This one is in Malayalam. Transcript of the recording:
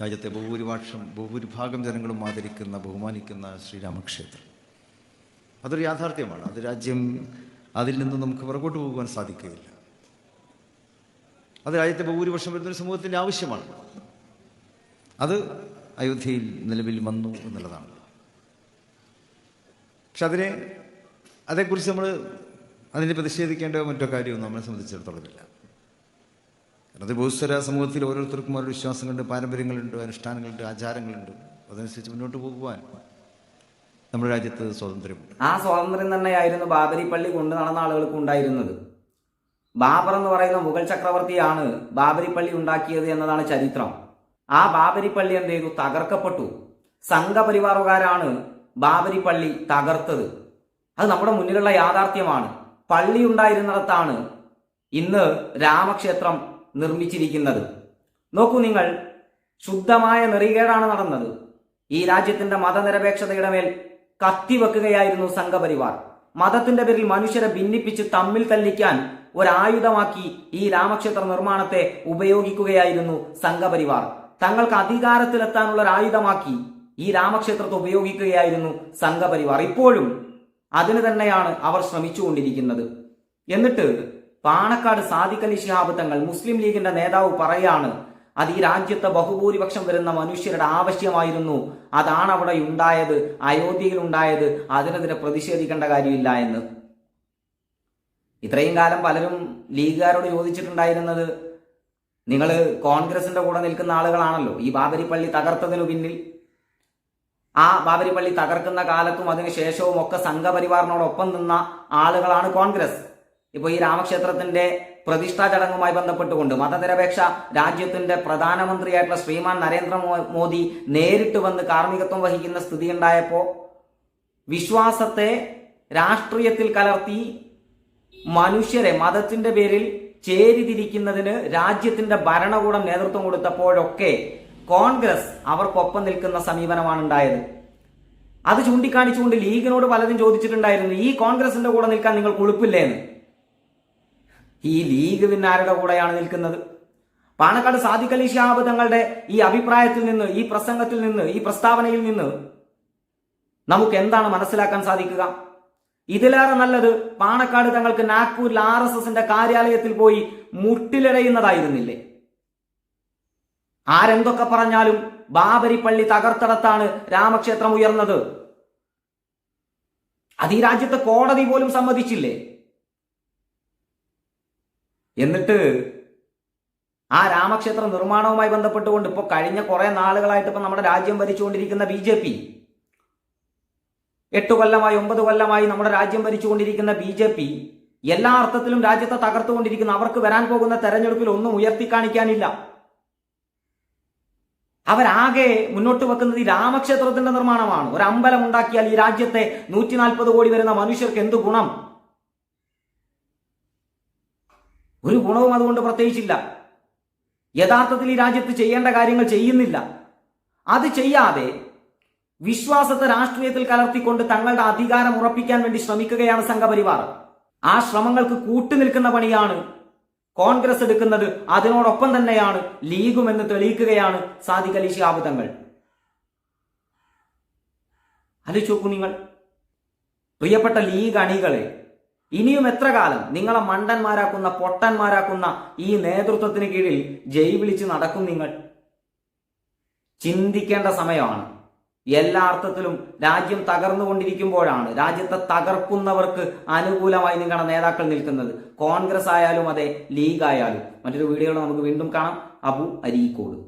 രാജ്യത്തെ ബഹുഭൂരിപക്ഷം ബഹുഭൂരിഭാഗം ജനങ്ങളും ആദരിക്കുന്ന ബഹുമാനിക്കുന്ന ശ്രീരാമക്ഷേത്രം. അതൊരു യാഥാർത്ഥ്യമാണ്. അത് രാജ്യം അതിൽ നിന്നും നമുക്ക് പുറകോട്ട് പോകുവാൻ സാധിക്കുകയില്ല. അത് രാജ്യത്തെ ബഹുഭൂരിപക്ഷം വരുന്നൊരു സമൂഹത്തിന്റെ ആവശ്യമാണ്. അത് അയോധ്യയിൽ നിലവിൽ വന്നു എന്നുള്ളതാണ്. പക്ഷെ അതിനെ അതേക്കുറിച്ച് നമ്മൾ അതിനെ പ്രതിഷേധിക്കേണ്ട മറ്റോ കാര്യമൊന്നും നമ്മളെ സംബന്ധിച്ചിടത്തോളം ഇല്ല കാരണം അത് ബഹുസ്വര സമൂഹത്തിൽ ഓരോരുത്തർക്കും ഓരോ വിശ്വാസങ്ങളുണ്ട് പാരമ്പര്യങ്ങളുണ്ട് അനുഷ്ഠാനങ്ങളുണ്ട് ആചാരങ്ങളുണ്ട്. അതനുസരിച്ച് മുന്നോട്ട് പോകുവാൻ നമ്മുടെ രാജ്യത്ത് സ്വാതന്ത്ര്യമുണ്ട്. ആ സ്വാതന്ത്ര്യം തന്നെയായിരുന്നു ബാബരി പള്ളി കൊണ്ടു നടന്ന ആളുകൾക്ക് ഉണ്ടായിരുന്നത്. ബാബർ എന്ന് പറയുന്ന മുഗൾ ചക്രവർത്തിയാണ് ബാബരി പള്ളി ഉണ്ടാക്കിയത് എന്നതാണ് ചരിത്രം. ആ ബാബരി പള്ളി എന്ത് ചെയ്തു? തകർക്കപ്പെട്ടു. സംഘപരിവാറുകാരാണ് ബാബരി പള്ളി തകർത്തത്. അത് നമ്മുടെ മുന്നിലുള്ള യാഥാർത്ഥ്യമാണ്. പള്ളി ഉണ്ടായിരുന്നിടത്താണ് ഇന്ന് രാമക്ഷേത്രം നിർമ്മിച്ചിരിക്കുന്നത്. നോക്കൂ നിങ്ങൾ ശുദ്ധമായ നെറികേടാണ് നടന്നത്. ഈ രാജ്യത്തിന്റെ മതനിരപേക്ഷതയുടെ മേൽ കത്തിവെക്കുകയായിരുന്നു സംഘപരിവാർ. മതത്തിന്റെ പേരിൽ മനുഷ്യരെ ഭിന്നിപ്പിച്ച് തമ്മിൽ തല്ലിക്കാൻ ഒരായുധമാക്കി ഈ രാമക്ഷേത്ര നിർമ്മാണത്തെ ഉപയോഗിക്കുകയായിരുന്നു സംഘപരിവാർ. തങ്ങൾക്ക് അധികാരത്തിലെത്താനുള്ള ഒരു ആയുധമാക്കി ഈ രാമക്ഷേത്രത്തെ ഉപയോഗിക്കുകയായിരുന്നു സംഘപരിവാർ. ഇപ്പോഴും അതിന് തന്നെയാണ് അവർ ശ്രമിച്ചുകൊണ്ടിരിക്കുന്നത്. എന്നിട്ട് പാണക്കാട് സാദിഖ് അലി ശിഹാബ് തങ്ങൾ മുസ്ലിം ലീഗിന്റെ നേതാവ് പറയാണ് അത് ഈ രാജ്യത്തെ ബഹുഭൂരിപക്ഷം വരുന്ന മനുഷ്യരുടെ ആവശ്യമായിരുന്നു. അതാണ് അവിടെ ഉണ്ടായത്. അയോധ്യയിൽ ഉണ്ടായത്. അതിനെതിരെ പ്രതിഷേധിക്കേണ്ട കാര്യമില്ല എന്ന്. ഇത്രയും കാലം പലരും ലീഗുകാരോട് ചോദിച്ചിട്ടുണ്ടായിരുന്നത് നിങ്ങൾ കോൺഗ്രസിന്റെ കൂടെ നിൽക്കുന്ന ആളുകളാണല്ലോ. ഈ ബാബരിപ്പള്ളി തകർത്തതിനു പിന്നിൽ. ആ ബാബരിപ്പള്ളി തകർക്കുന്ന കാലത്തും അതിനുശേഷവും ഒക്കെ സംഘപരിവാറിനോടൊപ്പം നിന്ന ആളുകളാണ് കോൺഗ്രസ്. ഇപ്പോൾ ഈ രാമക്ഷേത്രത്തിന്റെ പ്രതിഷ്ഠാ ചടങ്ങുമായി ബന്ധപ്പെട്ടുകൊണ്ട് മതനിരപേക്ഷ രാജ്യത്തിന്റെ പ്രധാനമന്ത്രിയായിട്ടുള്ള ശ്രീമാൻ നരേന്ദ്ര മോദി നേരിട്ട് വന്ന് കാർമ്മികത്വം വഹിക്കുന്ന സ്ഥിതി ഉണ്ടായപ്പോ വിശ്വാസത്തെ രാഷ്ട്രീയത്തിൽ കലർത്തി മനുഷ്യരെ മതത്തിന്റെ പേരിൽ ചേരിതിരിക്കുന്നതിന് രാജ്യത്തിന്റെ ഭരണകൂടം നേതൃത്വം കൊടുത്തപ്പോഴൊക്കെ കോൺഗ്രസ് അവർക്കൊപ്പം നിൽക്കുന്ന സമീപനമാണ് ഉണ്ടായത്. അത് ചൂണ്ടിക്കാണിച്ചുകൊണ്ട് ലീഗിനോട് പലതും ചോദിച്ചിട്ടുണ്ടായിരുന്നു. ഈ കോൺഗ്രസിന്റെ കൂടെ നിൽക്കാൻ നിങ്ങൾ ഉളുപ്പില്ലേ എന്ന് ഈ ലീഗ് പിന്നെ കൂടെയാണ് നിൽക്കുന്നത്? പാണക്കാട് സാദിഖലി ഷിഹാബ് തങ്ങളുടെ ഈ അഭിപ്രായത്തിൽ നിന്ന് ഈ പ്രസംഗത്തിൽ നിന്ന് ഈ പ്രസ്താവനയിൽ നിന്ന് നമുക്ക് എന്താണ് മനസ്സിലാക്കാൻ സാധിക്കുക? ഇതിലേറെ നല്ലത് പാണക്കാട് തങ്ങൾക്ക് നാഗ്പൂരിൽ ആർ എസ് എസിന്റെ കാര്യാലയത്തിൽ പോയി മുട്ടിലിടയുന്നതായിരുന്നില്ലേ? ആരെന്തൊക്കെ പറഞ്ഞാലും ബാബരി പള്ളി തകർത്തടത്താണ് രാമക്ഷേത്രം ഉയർന്നത്. അത് ഈ രാജ്യത്തെ കോടതി പോലും സമ്മതിച്ചില്ലേ? എന്നിട്ട് ആ രാമക്ഷേത്ര നിർമ്മാണവുമായി ബന്ധപ്പെട്ടുകൊണ്ട് ഇപ്പോൾ കഴിഞ്ഞ കുറേ നാളുകളായിട്ട് ഇപ്പൊ നമ്മുടെ രാജ്യം ഭരിച്ചുകൊണ്ടിരിക്കുന്ന ബി ജെ പി. എട്ട് കൊല്ലമായി ഒമ്പത് കൊല്ലമായി നമ്മുടെ രാജ്യം ഭരിച്ചുകൊണ്ടിരിക്കുന്ന ബി ജെ പി എല്ലാ അർത്ഥത്തിലും രാജ്യത്തെ തകർത്തുകൊണ്ടിരിക്കുന്ന. അവർക്ക് വരാൻ പോകുന്ന തെരഞ്ഞെടുപ്പിൽ ഒന്നും ഉയർത്തി കാണിക്കാനില്ല. അവരാകെ മുന്നോട്ട് വെക്കുന്നത് ഈ രാമക്ഷേത്രത്തിന്റെ നിർമ്മാണമാണ്. ഒരു അമ്പലം ഉണ്ടാക്കിയാൽ ഈ രാജ്യത്തെ നൂറ്റി നാൽപ്പത് കോടി വരുന്ന മനുഷ്യർക്ക് എന്ത് ഗുണം? ഒരു ഗുണവും അതുകൊണ്ട് പ്രത്യേകിച്ചില്ല. യഥാർത്ഥത്തിൽ ഈ രാജ്യത്ത് ചെയ്യേണ്ട കാര്യങ്ങൾ ചെയ്യുന്നില്ല. അത് ചെയ്യാതെ വിശ്വാസത്തെ രാഷ്ട്രീയത്തിൽ കലർത്തിക്കൊണ്ട് തങ്ങളുടെ അധികാരം ഉറപ്പിക്കാൻ വേണ്ടി ശ്രമിക്കുകയാണ് സംഘപരിവാർ. ആ ശ്രമങ്ങൾക്ക് കൂട്ടുനിൽക്കുന്ന പണിയാണ് കോൺഗ്രസ് എടുക്കുന്നത്. അതിനോടൊപ്പം തന്നെയാണ് ലീഗും എന്ന് തെളിയിക്കുകയാണ് സാദിഖ് അലി ശിഹാബ് തങ്ങൾ. ആലോചിച്ച് നിങ്ങൾ. പ്രിയപ്പെട്ട ലീഗ് അണികളെ ഇനിയും എത്ര കാലം നിങ്ങളെ മണ്ടന്മാരാക്കുന്ന പൊട്ടന്മാരാക്കുന്ന ഈ നേതൃത്വത്തിന് കീഴിൽ ജയ് വിളിച്ച് നടക്കും നിങ്ങൾ? ചിന്തിക്കേണ്ട സമയമാണ്. എല്ലാ അർത്ഥത്തിലും രാജ്യം തകർന്നുകൊണ്ടിരിക്കുമ്പോഴാണ് രാജ്യത്തെ തകർക്കുന്നവർക്ക് അനുകൂലമായി നിങ്ങളുടെ നേതാക്കൾ നിൽക്കുന്നത്. കോൺഗ്രസ് ആയാലും അതെ ലീഗ് ആയാലും. മറ്റൊരു വീഡിയോ നമുക്ക് വീണ്ടും കാണാം. അബു അരീക്കോട്.